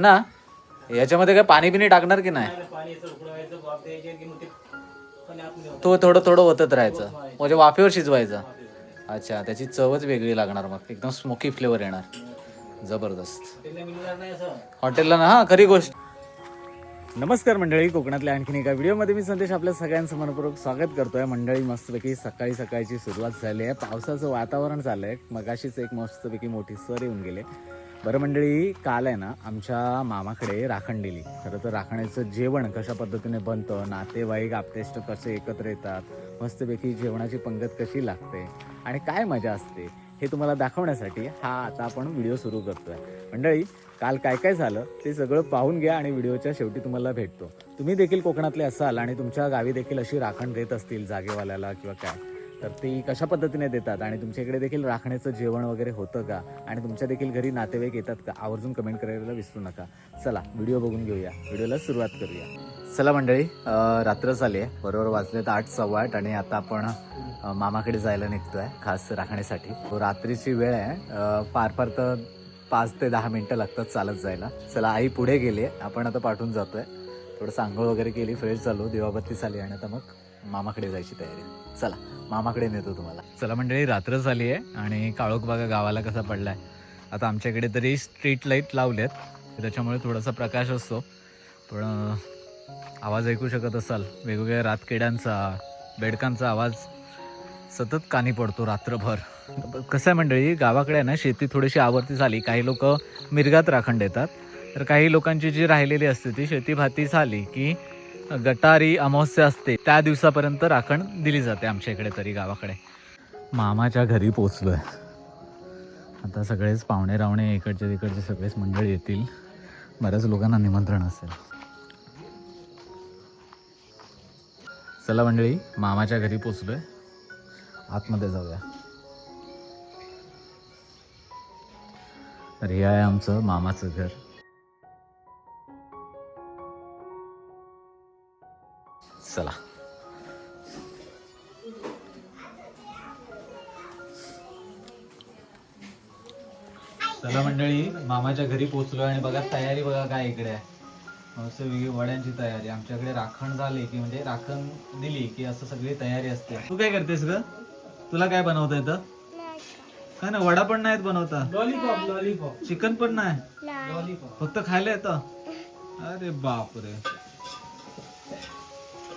ना? याच्यामध्ये काय पाणी बिनी टाकणार की नाही? तो थोडं थोडं होतच राहायचं. म्हणजे वाफेवर शिजवायचं. अच्छा त्याची चवच वेगळी लागणार मग. एकदम स्मोकी फ्लेवर येणार. जबरदस्त. हॉटेलला ना हा खरी गोष्ट. नमस्कार मंडळी कोकणातल्या आणखीन एका व्हिडिओमध्ये मी संदेश आपल्या सगळ्यांचं मनपूर्वक स्वागत करतोय. मंडळी मस्तपैकी सकाळी सकाळची सुरुवात झाली आहे. पावसाचं वातावरण झालंय. मगाशीच एक मस्तपैकी मोठी सर येऊन गेले. बरं मंडळी काल आहे ना आमच्या मामाकडे राखण दिली. खरं तर राखण्याचं जेवण कशा पद्धतीने बनतं नातेवाईक आपतेष्ट कसे एकत्र येतात मस्तपैकी जेवणाची पंगत कशी लागते आणि काय मजा असते हे तुम्हाला दाखवण्यासाठी हा आता आपण व्हिडिओ सुरू करतोय. मंडळी काल काय काय झालं ते सगळं पाहून घ्या आणि व्हिडिओच्या शेवटी तुम्हाला भेटतो. तुम्ही देखील कोकणातले असाल आणि तुमच्या गावी देखील अशी राखण देत असतील जागेवाल्याला किंवा काय तर ती कशा पद्धतीने देतात? आणि तुमच्या इकडे देखील राखण्याचं जेवण वगैरे होतं का? आणि तुमच्या देखील घरी नातेवाईक येतात का? आवर्जून कमेंट करायला विसरू नका. चला व्हिडिओ बघून घेऊया. व्हिडिओला सुरुवात करूया. चला मंडळी रात्र झाली आहे. बरोबर वाजलेत आठ सव्वा आठ आणि आता आपण मामाकडे जायला निघतो आहे खास राखण्यासाठी. तो रात्रीची वेळ आहे. फार फार तर पाच ते दहा मिनटं लागतात चालत जायला. चला आई पुढे गेली आपण आता पाठवून जातोय. थोडंसं आंघोळ वगैरे केली फ्रेश झालो दिवाबत्ती झाली आणि आता मग मामाकडे जायची तयारी चला. मामाकडे नेतो तुम्हाला. चला मंडळी रात्र झाली आहे आणि काळोख बघा गावाला कसा पडलाय? आता आमच्याकडे तरी स्ट्रीट लाइट लावलेत. त्याच्यामुळे थोडासा प्रकाश असतो. पण आवाज ऐकू शकत असाल. वेगवेगळ्या रातकिड्यांचा बेडकांचा आवाज सतत कानी पडतो रात्रभर. कसं आहे मंडळी गावाकडे आहे ना शेती थोडीशी आवर्ती झाली. काही लोक मिरगात राखण देतात. तर काही लोकांची जी राहिलेली असते ती शेती भाती झाली की गटारी अमावस्या असते त्या दिवसापर्यंत राखण दिली जाते आमच्या इकडे तरी गावाकडे. मामाच्या घरी पोचलोय. आता सगळेच पाहुणे रावणे इकडचे तिकडचे सगळेच मंडळी येतील. बऱ्याच लोकांना निमंत्रण असेल. चला मंडळी मामाच्या घरी पोचलोय. आतमध्ये जाऊया. तर हे आहे आमचं मामाचं घर. चला. चला मंडळी मामाच्या घरी पोचलो आणि बघा तयारी बघा काय इकडे आहे. मस्त वेगळी वड्यांची तयारी. आमच्याकडे राखण झाली की म्हणजे राखण दिली की असं सगळी तयारी असते. तू काय करतेस ग? तुला काय बनवता येतं? काय ना वडा पण नाहीत बनवता. लॉलीपॉप लॉलीपॉप चिकन पण नाही? लॉलीपॉप फक्त खायला येतं? अरे बाप रे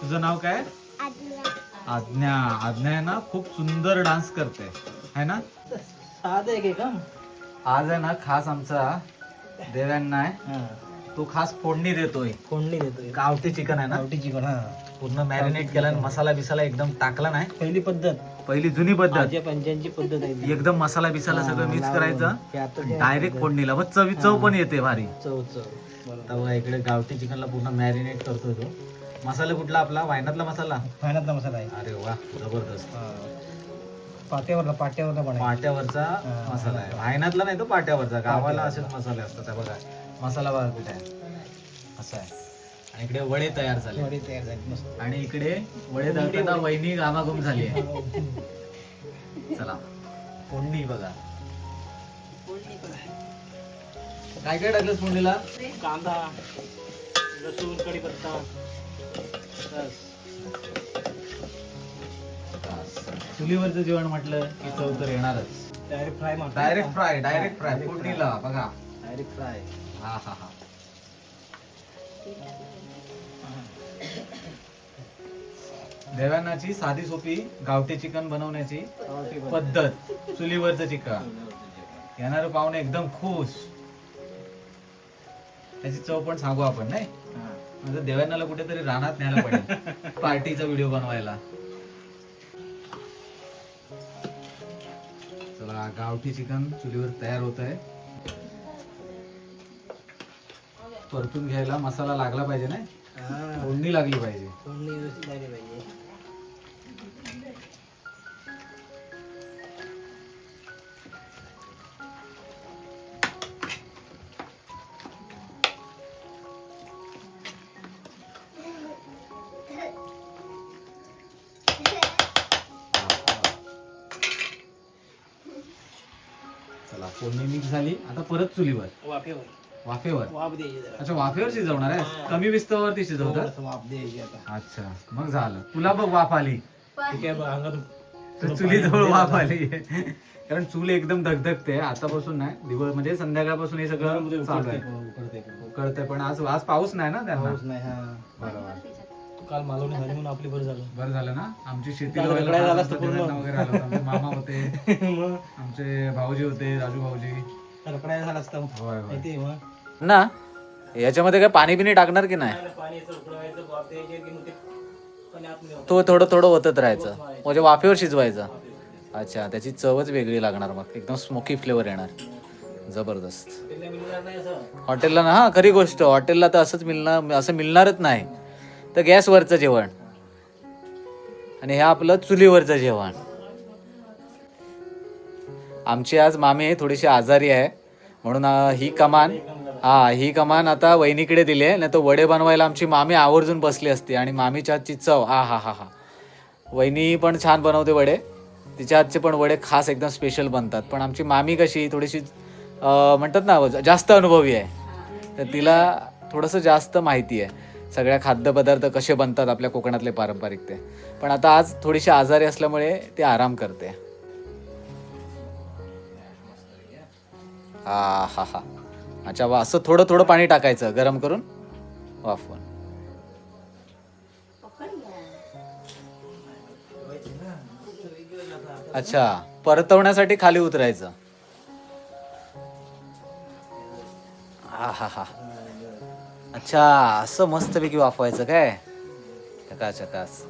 तुझं नाव काय? आज्ञा. आज्ञा. आहे ना खूप सुंदर डान्स करते. है ना? साधं आहे का आज आहे ना खास आमचा देव्यांना आहे. तो खास फोडणी देतोय. कोंडणी देतोय. गावठी चिकन आहे ना? गावठी चिकन हा. पूर्ण मॅरिनेट केला आणि मसाला बिसाला एकदम टाकला नाही. पहिली पद्धत. पहिली जुनी पद्धत. पंचांची पद्धत आहे. एकदम मसाला बिसाला सगळं मिक्स. करायचं. हे डायरेक्ट फोडणीला. मग चवी चव पण येते भारी. चव चव. इकडे गावठी चिकनला पूर्ण मॅरिनेट करतोय तो. मसाला कुठला आपला? वायनातला मसाला? फायनातला मसाला आहे. अरे वा जबरदस्त. पाट्यावरला पाट्यावरला पण आहे. पाट्यावरचा. मसाला आहे. वायनातला नाही तो पाट्यावरचा. गावाला असेच मसाले असतात त्या बघा. मसाला बघा कुठे आहे. असा आहे. आणि इकडे वडे तयार झाले. वडी तयार झाली. मस्त. आणि इकडे वडे तळताना वहिनी गामागुम झाली आहे. चला. फोडणी बघा. काय काय टाकलंस फोडणीला? कांदा लसूण कढीपत्ता. चुलीवरचं जेवण म्हटलं की चव तर येणारच. Direct fry direct fry direct fry. फोडणीला बघा. Direct fry. हा हा हा. देवांनाची साधी सोपी गावठी चिकन बनवण्याची. पद्धत. चुलीवरचं चिकन. येणार पाहुणे एकदम खुश. त्याची चव पण सांगू आपण नाही? म्हणजे देवांनाला कुठेतरी रानात न्यायला पडेल. पार्टीचा व्हिडिओ बनवायला. चला गावठी चिकन चुलीवर तयार होत आहे. परतून घ्यायला मसाला लागला पाहिजे ना फोडणी लागली पाहिजे. चला फोडणी मिक्स झाली. आता परत चुलीवर. वाफेवर. वाफेवर? वाफ द्यायची जरा. अच्छा वाफेवर शिजवणार आहे? कमी विस्तवावरती शिजवतात? थोडंसं वाफ द्यायची आता. अच्छा मग झालं. तुला बघ वाफ आली. ठीक आहे बघ तर चुलीजवळ वाफ आली. कारण चूल एकदम धगधगते. आतापासून नाही. दिवस म्हणजे संध्याकाळपासून हे सगळं चालू आहे. उकडते कळतंय पण आज आज पाऊस नाही ना त्यांना? पाऊस नाही हा. बरोबर. काल मालवणी झाली म्हणून आपली बरं झालं. बरं झालं ना? आमची शेती काल रगडायला असतं पूर्ण. वगैरे आलं. होतं. आमचे मामा होते. मग? आमचे भाऊजी होते राजू भाऊजी. रकडायला झाला असता होय होय. माहिती आहे मग. ना? याच्यामध्ये काय पाणी बिणी टाकणार की नाही? नाही, पाणी असं उकळवायचं वाफ द्यायची की मग ते पाणी थोडं थोडं होतच राहायचं. म्हणजे वाफेवर शिजवायचं. अच्छा त्याची चवच वेगळी लागणार मग. एकदम स्मोकी फ्लेवर येणार. जबरदस्त. हॉटेलला ना हा खरी गोष्ट. हॉटेलला तर असंच मिळणार असं मिळणारच नाही. तर गॅसवरचं जेवण. आणि हे आपलं चुलीवरचं जेवण. आमची आज मामी थोडीशी आजारी आहे. म्हणून ही कमान हा ही कमान आता वहिनीकडे दिली आहे. नाही तर वडे बनवायला आमची मामी आवर्जून बसली असती. आणि मामीच्या हातची चव हा हा हा हा. वहिनी पण छान बनवते वडे. तिच्या हातचे पण वडे खास एकदम स्पेशल बनतात. पण आमची मामी कशी थोडीशी म्हणतात ना जास्त अनुभवी आहे. तर तिला थोडंसं जास्त माहिती आहे. सगळ्या खाद्यपदार्थ कसे बनतात आपल्या कोकणातले पारंपरिक ते. पण आता आज थोडीशी आजारी असल्यामुळे ती आराम करते. हा हा हा. अच्छा वा असं थोडं थोडं पाणी टाकायचं गरम करून. वाफवून अच्छा परतवण्यासाठी खाली उतरायचं. हा हा हा. अच्छा असं मस्तपैकी वाफवायचं काय? चकास चकास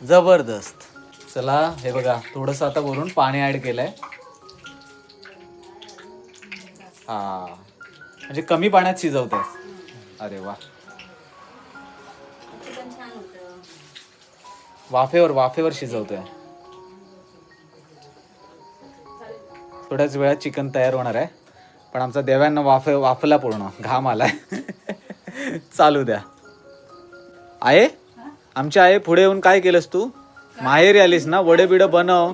जबरदस्त. चला हे बघा थोडस आता वरून पाणी ऍड केलंय. हा. म्हणजे कमी पाण्यात शिजवत अरे वा. वाफेवर वाफेवर शिजवतोय. थोड्याच वेळात चिकन तयार होणार आहे. पण आमचा देव्यांना वाफे वाफला पूर्ण घाम आलाय. चालू द्या. आहे आमच्या आहे पुढे येऊन काय केलंस तू? माहेरी आलीस ना वडे बिडे बनव.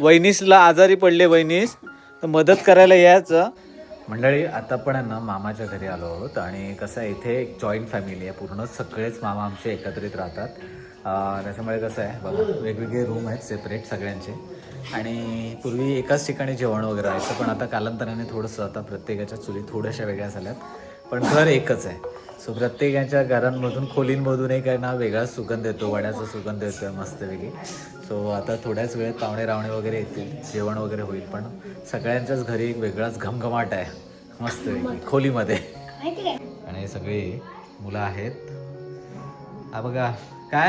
वहिनीसला आजारी पडले वहिनीस. तर मदत करायला यायचं. मंडळी आता पण आहे ना मामाच्या घरी आलो आहोत. आणि कसं आहे इथे एक जॉईंट फॅमिली आहे. पूर्ण सगळेच मामा आमचे एकत्रित राहतात. त्याच्यामुळे कसं आहे बघा वेगवेगळे रूम आहेत सेपरेट सगळ्यांचे. आणि पूर्वी एकाच ठिकाणी जेवण वगैरे व्हायचं पण आता कालांतराने थोडंसं आता प्रत्येकाच्या चुली थोड्याशा वेगळ्या झाल्यात. पण घर एकच आहे. सो प्रत्येकाच्या घरांमधून खोलींमधून एक ना वेगळाच सुगंध येतो वड्याचा सुगंध येतो मस्तपैकी. सो आता थोड्याच वेळेत पाहुणे रावणे वगैरे येतील जेवण वगैरे होईल पण सगळ्यांच्याच घरी एक वेगळाच घमघमाट आहे. मस्तपैकी खोलीमध्ये. आणि सगळे मुलं आहेत. हा बघा काय?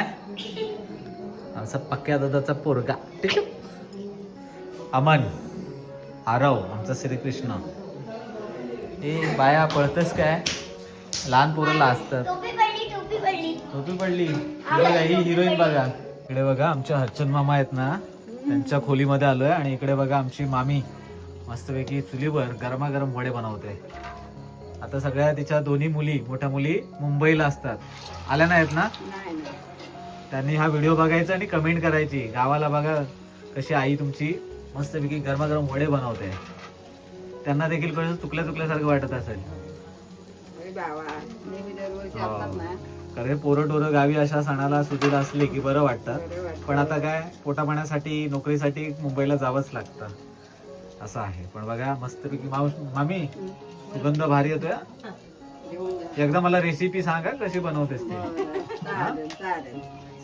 आमचा पक्क्या दादाचा पोरगा. अमन आरव आमचा श्रीकृष्ण. ए बाया पळतस काय? लहान पोरं असतात टोपी पडली बघा ही हिरोईन बघा. इकडे बघा आमच्या हर्चन मामा आहेत ना. त्यांच्या खोलीमध्ये आलोय आणि इकडे बघा आमची मामी मस्तपैकी चुलीवर गरमागरम वडे बनवते. आता सगळ्या तिच्या दोन्ही मुली मोठ्या मुली मुंबईला असतात. आल्या नाहीत ना? त्यांनी हा व्हिडिओ बघायचा आणि कमेंट करायची. गावाला बघा कशी आई तुमची मस्तपैकी गरमागरम वडे बनवते. त्यांना देखील कसं चुकल्या चुकल्यासारखं वाटत असेल. हो. कारण पोरं टोरं गावी अशा सणाला सुटीला असले की बरं वाटतं. पण आता काय पोटा पाण्यासाठी नोकरीसाठी मुंबईला जावंच लागतं. असं आहे. पण बघा मस्तपैकी माऊस मामी सुगंध भारी येतोय? एकदा मला रेसिपी सांगा कशी बनवतेस ती?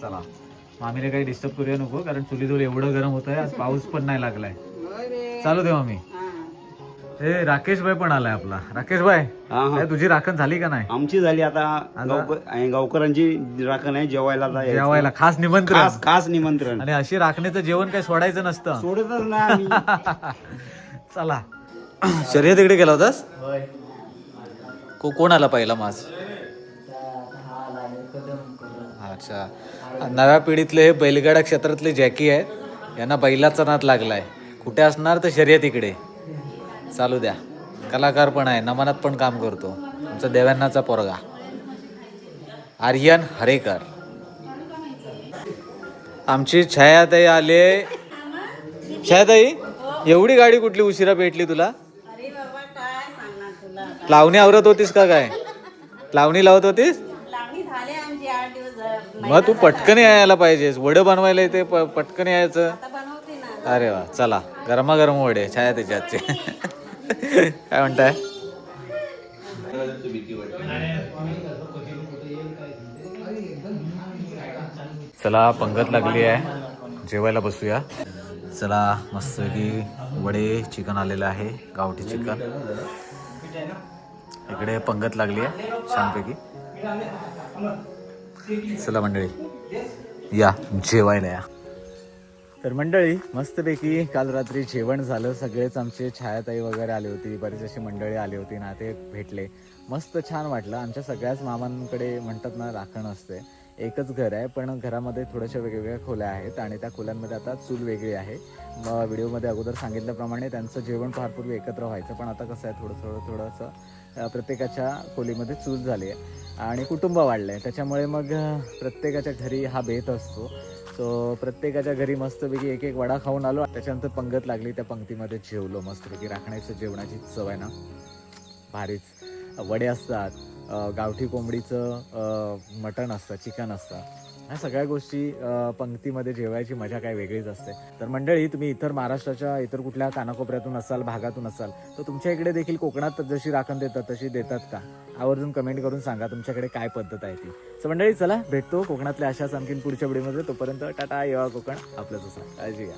चला. मामीने काही डिस्टर्ब करूया नको कारण चुलीजवळ एवढं गरम होत आहे आज पाऊस पण नाही लागलाय. चालू दे मामी हे. राकेश भाई पण आलाय आपला. राकेश भाई हा हा. काय तुझी राखण झाली का नाही? आमची झाली आता? गावक- गावकरांची राखण आहे जेवायला आता यायचं. जेवायला खास निमंत्रण. खास खास निमंत्रण. आणि अशी राखण्याचं जेवण काही सोडायचं नसतं. सोडतच नाही आम्ही. चला. शर्यत इकडे गेला होतास? को कोण आला पहिला मास अच्छा. नव्या पिढीतले हे बैलगाडा क्षेत्रातले जॅकी आहेत यांना बैलाचा नाद लागलाय. कुठे असणार तर शर्यत इकडे? चालू द्या. कलाकार पण आहे नमनात पण काम करतो. आमचा देव्यांनाचा पोरगा. आर्यन हरेकर. आमची छायाताई आले छायाताई एवढी गाडी कुठली उशिरा भेटली तुला? लावणी आवरत होतीस का काय? लावणी लावत होतीस. मग तू पटकन यायला पाहिजेस. वडं बनवायला येते प- पटकन यायचं. अरे वा चला. गरमागरम वडे छाया त्याच्यातचे काय म्हणताय? चला पंगत लागली आहे. जेवायला बसूया. चला मस्तपैकी वडे चिकन आलेलं आहे. गावठी चिकन. इकडे पंगत लागली आहे छानपैकी चला मंडळी या जेवायला या. तर मंडळी मस्तपैकी काल रात्री जेवण झालं. सगळेच आमचे छायाताई वगैरे आली होती बरीच अशी मंडळी आली होती नाते भेटले. मस्त छान वाटलं. आमच्या सगळ्याच मामांकडे म्हणतात ना राखण असते. एकच घर आहे पण घरामध्ये थोड्याशा वेगवेगळ्या खोल्या आहेत आणि त्या खोल्यांमध्ये आता चूल वेगळी आहे. मग व्हिडिओमध्ये अगोदर सांगितल्याप्रमाणे त्यांचं जेवण फारपूर्वी एकत्र व्हायचं पण आता कसं आहे थोडं थोडं थोडंसं प्रत्येकाच्या खोलीमध्ये चूल झाली आहे आणि कुटुंब वाढलं आहे त्याच्यामुळे मग प्रत्येकाच्या घरी हा बेत असतो. सो प्रत्येकाच्या घरी मस्तपैकी एक एक वडा खाऊन आलो. त्याच्यानंतर पंगत लागली त्या पंक्तीमध्ये जेवलो मस्तपैकी. राखण्याचं जेवणाची चव आहे ना भारीच. वडे असतात गावठी कोंबडीचं मटण असतं चिकन असतं. ह्या सगळ्या गोष्टी पंक्तीमध्ये जेवायची मजा काय वेगळीच असते. तर मंडळी तुम्ही इतर महाराष्ट्राच्या इतर कुठल्या कानाकोपऱ्यातून असाल भागातून असाल तर तुमच्या इकडे देखील कोकणात जशी राखण देतात तशी देतात का? आवर्जून कमेंट करून सांगा तुमच्याकडे काय पद्धत आहे ती. सो मंडळी चला भेटतो कोकणातल्या अशाच आणखीन पुढच्या वेळीमध्ये तोपर्यंत टाटा येवा कोकण आपलंच असा काळजी घ्या.